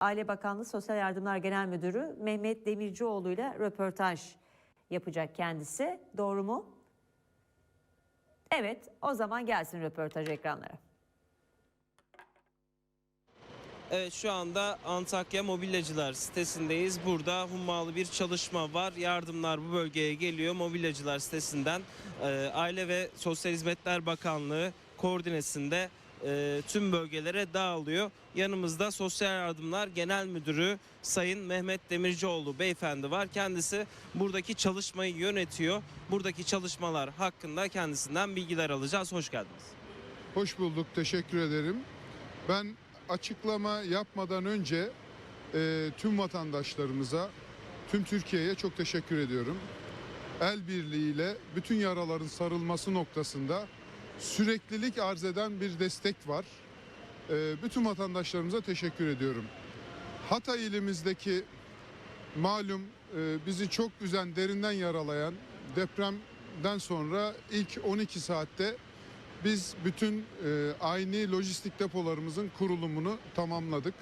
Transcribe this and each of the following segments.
Aile Bakanlığı Sosyal Yardımlar Genel Müdürü Mehmet Demircioğlu ile röportaj yapacak kendisi. Doğru mu? Evet, o zaman gelsin röportaj ekranlara. Evet şu anda Antakya Mobilyacılar sitesindeyiz. Burada hummalı bir çalışma var. Yardımlar bu bölgeye geliyor. Mobilyacılar sitesinden e, Aile ve Sosyal Hizmetler Bakanlığı koordinesinde e, tüm bölgelere dağılıyor. Yanımızda Sosyal Yardımlar Genel Müdürü Sayın Mehmet Demircioğlu beyefendi var. Kendisi buradaki çalışmayı yönetiyor. Buradaki çalışmalar hakkında kendisinden bilgiler alacağız. Hoş geldiniz. Hoş bulduk, teşekkür ederim. Ben açıklama yapmadan önce e, tüm vatandaşlarımıza, tüm Türkiye'ye çok teşekkür ediyorum. El birliğiyle bütün yaraların sarılması noktasında süreklilik arz eden bir destek var. E, bütün vatandaşlarımıza teşekkür ediyorum. Hatay ilimizdeki malum e, bizi çok üzen, derinden yaralayan depremden sonra ilk 12 saatte biz bütün e, aynı lojistik depolarımızın kurulumunu tamamladık.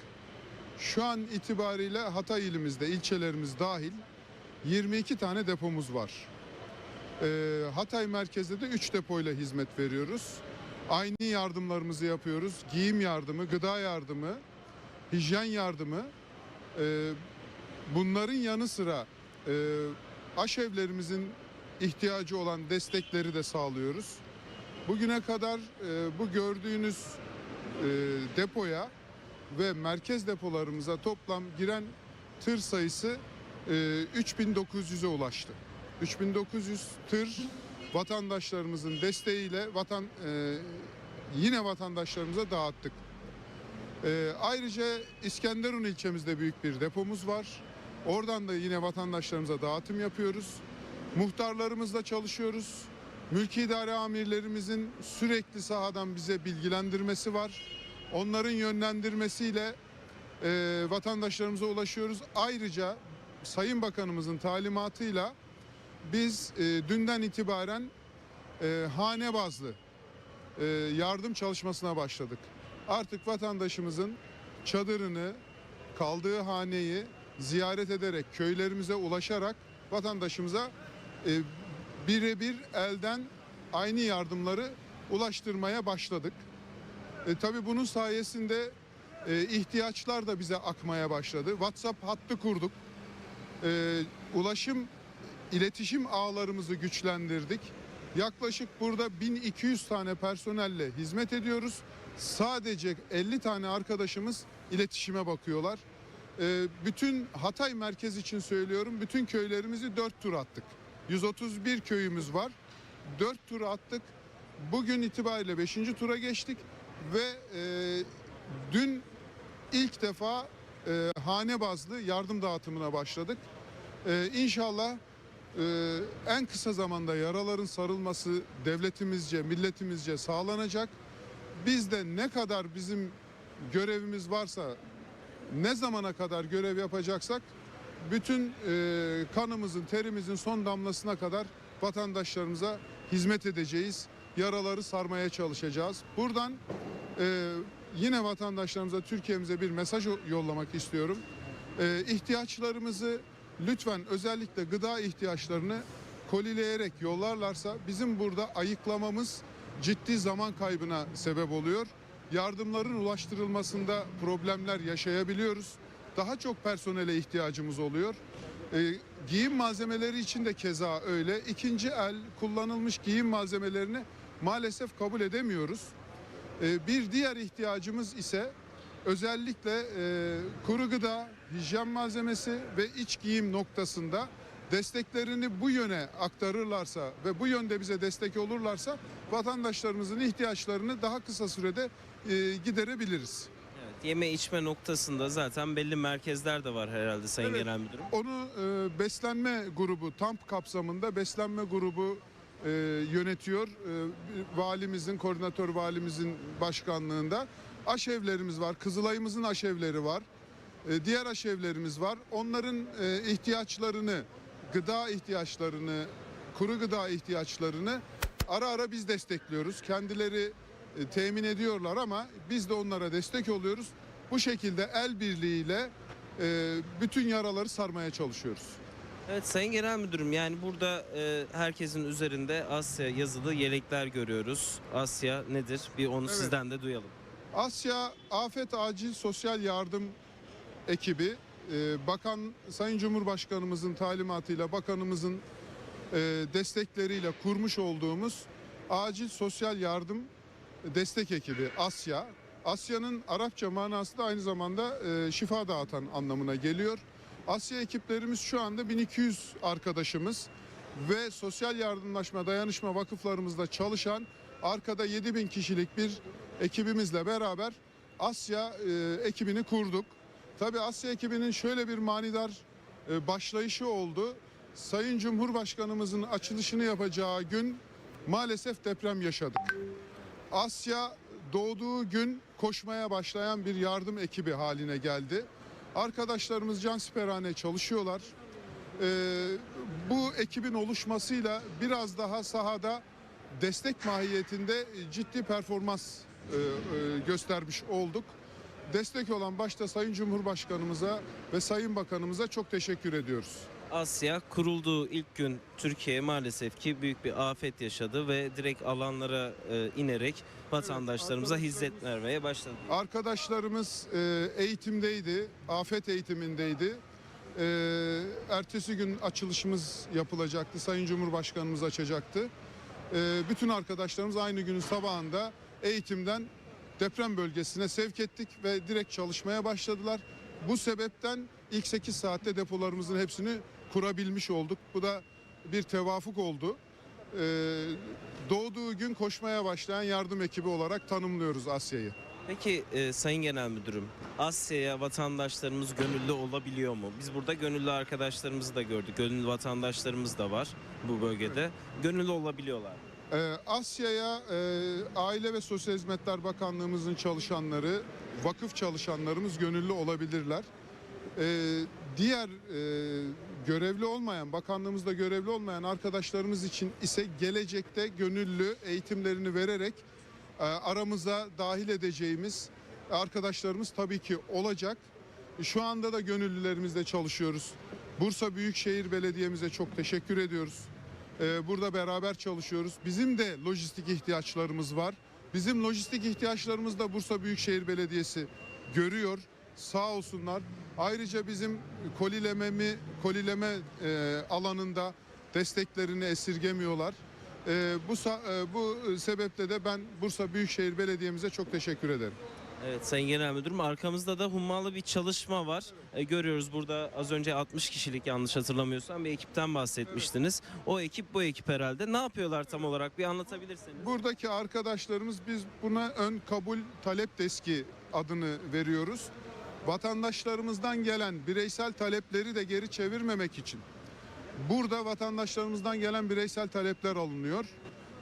Şu an itibariyle Hatay ilimizde ilçelerimiz dahil 22 tane depomuz var. E, Hatay merkezde de 3 depoyla hizmet veriyoruz. Aynı yardımlarımızı yapıyoruz. Giyim yardımı, gıda yardımı, hijyen yardımı. E, bunların yanı sıra e, aşevlerimizin ihtiyacı olan destekleri de sağlıyoruz. Bugüne kadar e, bu gördüğünüz e, depoya ve merkez depolarımıza toplam giren tır sayısı e, 3900'e ulaştı. 3900 tır vatandaşlarımızın desteğiyle vatan e, yine vatandaşlarımıza dağıttık. E, ayrıca İskenderun ilçemizde büyük bir depomuz var. Oradan da yine vatandaşlarımıza dağıtım yapıyoruz. Muhtarlarımızla çalışıyoruz. Mülki idare amirlerimizin sürekli sahadan bize bilgilendirmesi var. Onların yönlendirmesiyle e, vatandaşlarımıza ulaşıyoruz. Ayrıca Sayın Bakanımızın talimatıyla biz e, dünden itibaren e, hane bazlı e, yardım çalışmasına başladık. Artık vatandaşımızın çadırını, kaldığı haneyi ziyaret ederek, köylerimize ulaşarak vatandaşımıza e, birebir elden aynı yardımları ulaştırmaya başladık. E, tabii bunun sayesinde e, ihtiyaçlar da bize akmaya başladı. WhatsApp hattı kurduk. E, ulaşım, iletişim ağlarımızı güçlendirdik. Yaklaşık burada 1200 tane personelle hizmet ediyoruz. Sadece 50 tane arkadaşımız iletişime bakıyorlar. E, bütün Hatay merkez için söylüyorum. Bütün köylerimizi 4 tur attık. 131 köyümüz var. 4 tur attık. Bugün itibariyle 5. tura geçtik ve e, dün ilk defa e, hane bazlı yardım dağıtımına başladık. E, inşallah e, en kısa zamanda yaraların sarılması devletimizce, milletimizce sağlanacak. Biz de ne kadar bizim görevimiz varsa, ne zamana kadar görev yapacaksak bütün e, kanımızın, terimizin son damlasına kadar vatandaşlarımıza hizmet edeceğiz. Yaraları sarmaya çalışacağız. Buradan e, yine vatandaşlarımıza, Türkiye'mize bir mesaj yollamak istiyorum. E, ihtiyaçlarımızı lütfen özellikle gıda ihtiyaçlarını kolileyerek yollarlarsa bizim burada ayıklamamız ciddi zaman kaybına sebep oluyor. Yardımların ulaştırılmasında problemler yaşayabiliyoruz. Daha çok personele ihtiyacımız oluyor. E, giyim malzemeleri için de keza öyle. İkinci el kullanılmış giyim malzemelerini maalesef kabul edemiyoruz. E, bir diğer ihtiyacımız ise özellikle e, kuru gıda, hijyen malzemesi ve iç giyim noktasında desteklerini bu yöne aktarırlarsa ve bu yönde bize destek olurlarsa vatandaşlarımızın ihtiyaçlarını daha kısa sürede e, giderebiliriz. Evet, yeme içme noktasında zaten belli merkezler de var herhalde Sayın Evet. Genel Müdürüm. Onu e, beslenme grubu, TAMP kapsamında beslenme grubu e, yönetiyor. E, valimizin, koordinatör valimizin başkanlığında. Aşevlerimiz var, Kızılay'ımızın aşevleri var. E, diğer aşevlerimiz var. Onların e, ihtiyaçlarını, gıda ihtiyaçlarını, kuru gıda ihtiyaçlarını ara ara biz destekliyoruz. Kendileri e, temin ediyorlar ama biz de onlara destek oluyoruz. Bu şekilde el birliğiyle e, bütün yaraları sarmaya çalışıyoruz. Evet Sayın Genel Müdürüm yani burada e, herkesin üzerinde Asya yazılı yelekler görüyoruz. Asya nedir? Bir onu Evet. sizden de duyalım. Asya Afet Acil Sosyal Yardım ekibi e, Bakan Sayın Cumhurbaşkanımızın talimatıyla bakanımızın e, destekleriyle kurmuş olduğumuz acil sosyal yardım destek ekibi Asya. Asya'nın Arapça manası da aynı zamanda e, şifa dağıtan anlamına geliyor. Asya ekiplerimiz şu anda 1200 arkadaşımız ve sosyal yardımlaşma dayanışma vakıflarımızda çalışan arkada 7000 kişilik bir ekibimizle beraber Asya e, ekibini kurduk. Tabii Asya ekibinin şöyle bir manidar e, başlayışı oldu. Sayın Cumhurbaşkanımızın açılışını yapacağı gün maalesef deprem yaşadık. Asya doğduğu gün koşmaya başlayan bir yardım ekibi haline geldi. Arkadaşlarımız cansiperhane çalışıyorlar. Ee, bu ekibin oluşmasıyla biraz daha sahada destek mahiyetinde ciddi performans e, e, göstermiş olduk. Destek olan başta Sayın Cumhurbaşkanımıza ve Sayın Bakanımıza çok teşekkür ediyoruz. Asya kurulduğu ilk gün Türkiye maalesef ki büyük bir afet yaşadı ve direkt alanlara e, inerek vatandaşlarımıza hizmet vermeye başladı. Arkadaşlarımız e, eğitimdeydi, afet eğitimindeydi. E, ertesi gün açılışımız yapılacaktı, Sayın Cumhurbaşkanımız açacaktı. E, bütün arkadaşlarımız aynı günün sabahında eğitimden deprem bölgesine sevk ettik ve direkt çalışmaya başladılar. Bu sebepten ilk 8 saatte depolarımızın hepsini kurabilmiş olduk. Bu da bir tevafuk oldu. E, doğduğu gün koşmaya başlayan yardım ekibi olarak tanımlıyoruz Asya'yı. Peki e, Sayın Genel Müdürüm, Asya'ya vatandaşlarımız gönüllü olabiliyor mu? Biz burada gönüllü arkadaşlarımızı da gördük. Gönüllü vatandaşlarımız da var bu bölgede. Gönüllü olabiliyorlar. Ee, Asya'ya e, Aile ve Sosyal Hizmetler Bakanlığımızın çalışanları, vakıf çalışanlarımız gönüllü olabilirler. Ee, diğer e, görevli olmayan, bakanlığımızda görevli olmayan arkadaşlarımız için ise gelecekte gönüllü eğitimlerini vererek aramıza dahil edeceğimiz arkadaşlarımız tabii ki olacak. Şu anda da gönüllülerimizle çalışıyoruz. Bursa Büyükşehir Belediye'mize çok teşekkür ediyoruz. Ee, burada beraber çalışıyoruz. Bizim de lojistik ihtiyaçlarımız var. Bizim lojistik ihtiyaçlarımız da Bursa Büyükşehir Belediyesi görüyor. Sağ olsunlar. Ayrıca bizim kolilememi kolileme e, alanında desteklerini esirgemiyorlar. E, bu e, bu sebeple de ben Bursa Büyükşehir Belediye'mize çok teşekkür ederim. Evet Sayın Genel Müdürüm arkamızda da hummalı bir çalışma var. E, görüyoruz burada az önce 60 kişilik yanlış hatırlamıyorsam bir ekipten bahsetmiştiniz. O ekip bu ekip herhalde. Ne yapıyorlar tam olarak bir anlatabilirseniz. Buradaki arkadaşlarımız biz buna ön kabul talep deski adını veriyoruz. Vatandaşlarımızdan gelen bireysel talepleri de geri çevirmemek için burada vatandaşlarımızdan gelen bireysel talepler alınıyor.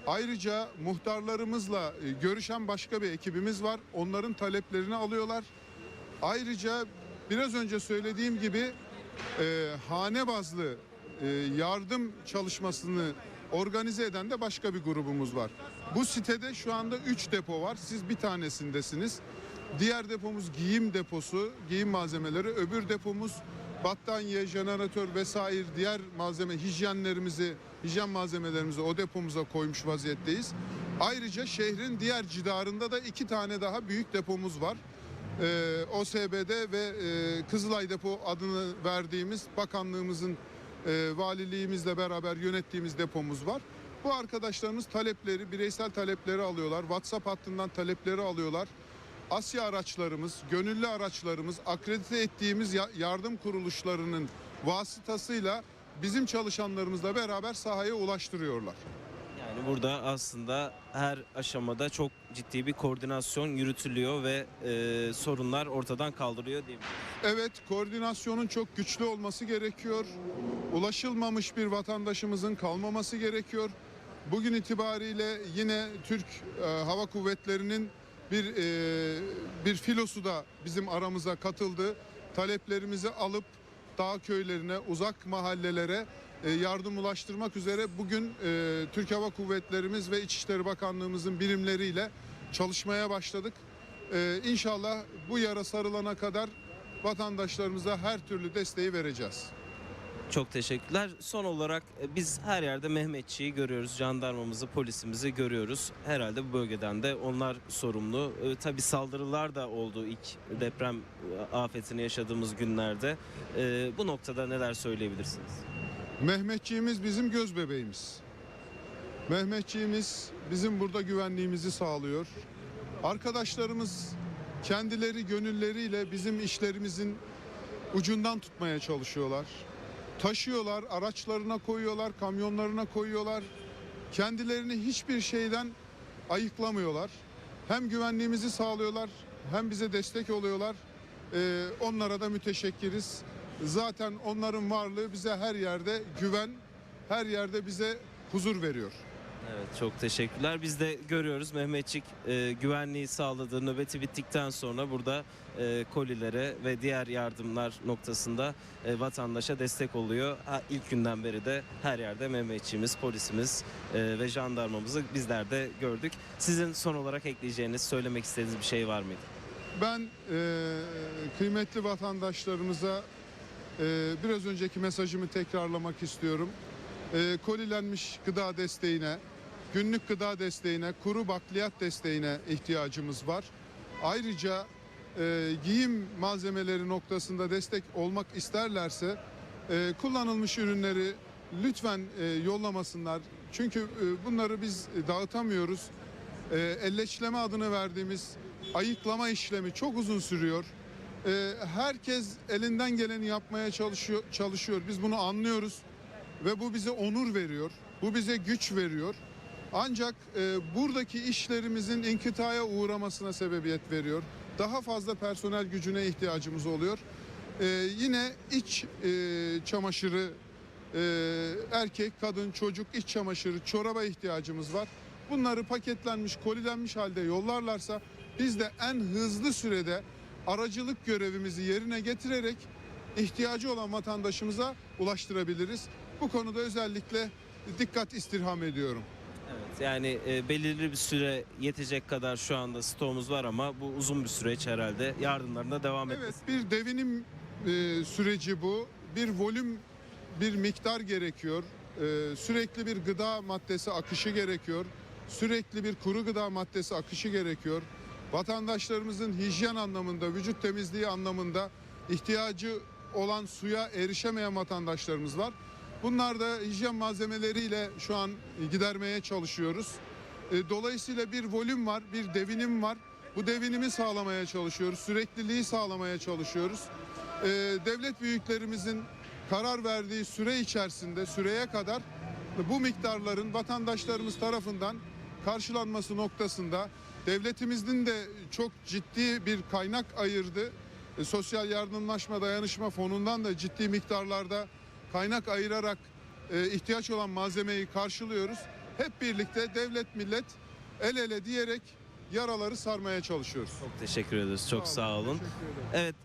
Ayrıca muhtarlarımızla e, görüşen başka bir ekibimiz var. Onların taleplerini alıyorlar. Ayrıca biraz önce söylediğim gibi e, hane bazlı e, yardım çalışmasını organize eden de başka bir grubumuz var. Bu sitede şu anda 3 depo var. Siz bir tanesindesiniz. Diğer depomuz giyim deposu, giyim malzemeleri. Öbür depomuz battaniye, jeneratör vesaire diğer malzeme, hijyenlerimizi, hijyen malzemelerimizi o depomuza koymuş vaziyetteyiz. Ayrıca şehrin diğer cidarında da iki tane daha büyük depomuz var. Ee, OSB'de ve e, Kızılay Depo adını verdiğimiz bakanlığımızın e, valiliğimizle beraber yönettiğimiz depomuz var. Bu arkadaşlarımız talepleri, bireysel talepleri alıyorlar. WhatsApp hattından talepleri alıyorlar. Asya araçlarımız, gönüllü araçlarımız, akredite ettiğimiz ya- yardım kuruluşlarının vasıtasıyla bizim çalışanlarımızla beraber sahaya ulaştırıyorlar. Yani burada aslında her aşamada çok ciddi bir koordinasyon yürütülüyor ve e, sorunlar ortadan kaldırıyor diyebiliriz. Evet, koordinasyonun çok güçlü olması gerekiyor. Ulaşılmamış bir vatandaşımızın kalmaması gerekiyor. Bugün itibariyle yine Türk e, Hava Kuvvetleri'nin bir e, bir filosu da bizim aramıza katıldı. Taleplerimizi alıp dağ köylerine, uzak mahallelere e, yardım ulaştırmak üzere bugün e, Türk Hava Kuvvetlerimiz ve İçişleri Bakanlığımızın birimleriyle çalışmaya başladık. Ee, inşallah bu yara sarılana kadar vatandaşlarımıza her türlü desteği vereceğiz. Çok teşekkürler. Son olarak e, biz her yerde Mehmetçiği görüyoruz. Jandarmamızı, polisimizi görüyoruz. Herhalde bu bölgeden de onlar sorumlu. E, tabii saldırılar da oldu ilk deprem e, afetini yaşadığımız günlerde. E, bu noktada neler söyleyebilirsiniz? Mehmetçiğimiz bizim göz bebeğimiz. Mehmetçiğimiz bizim burada güvenliğimizi sağlıyor. Arkadaşlarımız kendileri gönülleriyle bizim işlerimizin ucundan tutmaya çalışıyorlar. Taşıyorlar, araçlarına koyuyorlar, kamyonlarına koyuyorlar. Kendilerini hiçbir şeyden ayıklamıyorlar. Hem güvenliğimizi sağlıyorlar hem bize destek oluyorlar. Ee, onlara da müteşekkiriz. Zaten onların varlığı bize her yerde güven, her yerde bize huzur veriyor. Evet çok teşekkürler. Biz de görüyoruz Mehmetçik e, güvenliği sağladığı nöbeti bittikten sonra burada e, kolilere ve diğer yardımlar noktasında e, vatandaşa destek oluyor. Ha, ilk günden beri de her yerde Mehmetçiğimiz, polisimiz e, ve jandarmamızı bizler de gördük. Sizin son olarak ekleyeceğiniz, söylemek istediğiniz bir şey var mıydı? Ben e, kıymetli vatandaşlarımıza e, biraz önceki mesajımı tekrarlamak istiyorum. E, kolilenmiş gıda desteğine, günlük gıda desteğine, kuru bakliyat desteğine ihtiyacımız var. Ayrıca e, giyim malzemeleri noktasında destek olmak isterlerse e, kullanılmış ürünleri lütfen e, yollamasınlar. Çünkü e, bunları biz dağıtamıyoruz. E, elleçleme adını verdiğimiz ayıklama işlemi çok uzun sürüyor. E, herkes elinden geleni yapmaya çalışıyor, çalışıyor. Biz bunu anlıyoruz ve bu bize onur veriyor. Bu bize güç veriyor. Ancak e, buradaki işlerimizin inkıtaya uğramasına sebebiyet veriyor. Daha fazla personel gücüne ihtiyacımız oluyor. E, yine iç e, çamaşırı, e, erkek, kadın, çocuk iç çamaşırı, çoraba ihtiyacımız var. Bunları paketlenmiş, kolilenmiş halde yollarlarsa biz de en hızlı sürede aracılık görevimizi yerine getirerek ihtiyacı olan vatandaşımıza ulaştırabiliriz. Bu konuda özellikle dikkat istirham ediyorum. Evet, yani e, belirli bir süre yetecek kadar şu anda stoğumuz var ama bu uzun bir süreç herhalde. Yardımlarına devam Evet etmesi. bir devinim e, süreci bu. Bir volüm, bir miktar gerekiyor. E, sürekli bir gıda maddesi akışı gerekiyor. Sürekli bir kuru gıda maddesi akışı gerekiyor. Vatandaşlarımızın hijyen anlamında, vücut temizliği anlamında ihtiyacı olan suya erişemeyen vatandaşlarımız var. Bunlar da hijyen malzemeleriyle şu an gidermeye çalışıyoruz. E, Dolayısıyla bir volüm var, bir devinim var. Bu devinimi sağlamaya çalışıyoruz, sürekliliği sağlamaya çalışıyoruz. E, Devlet büyüklerimizin karar verdiği süre içerisinde, süreye kadar bu miktarların vatandaşlarımız tarafından karşılanması noktasında devletimizin de çok ciddi bir kaynak ayırdı. E, Sosyal Yardımlaşma Dayanışma Fonu'ndan da ciddi miktarlarda kaynak ayırarak e, ihtiyaç olan malzemeyi karşılıyoruz. Hep birlikte devlet millet el ele diyerek yaraları sarmaya çalışıyoruz. Çok teşekkür ederiz. Çok sağ olun. Teşekkür ederim. Evet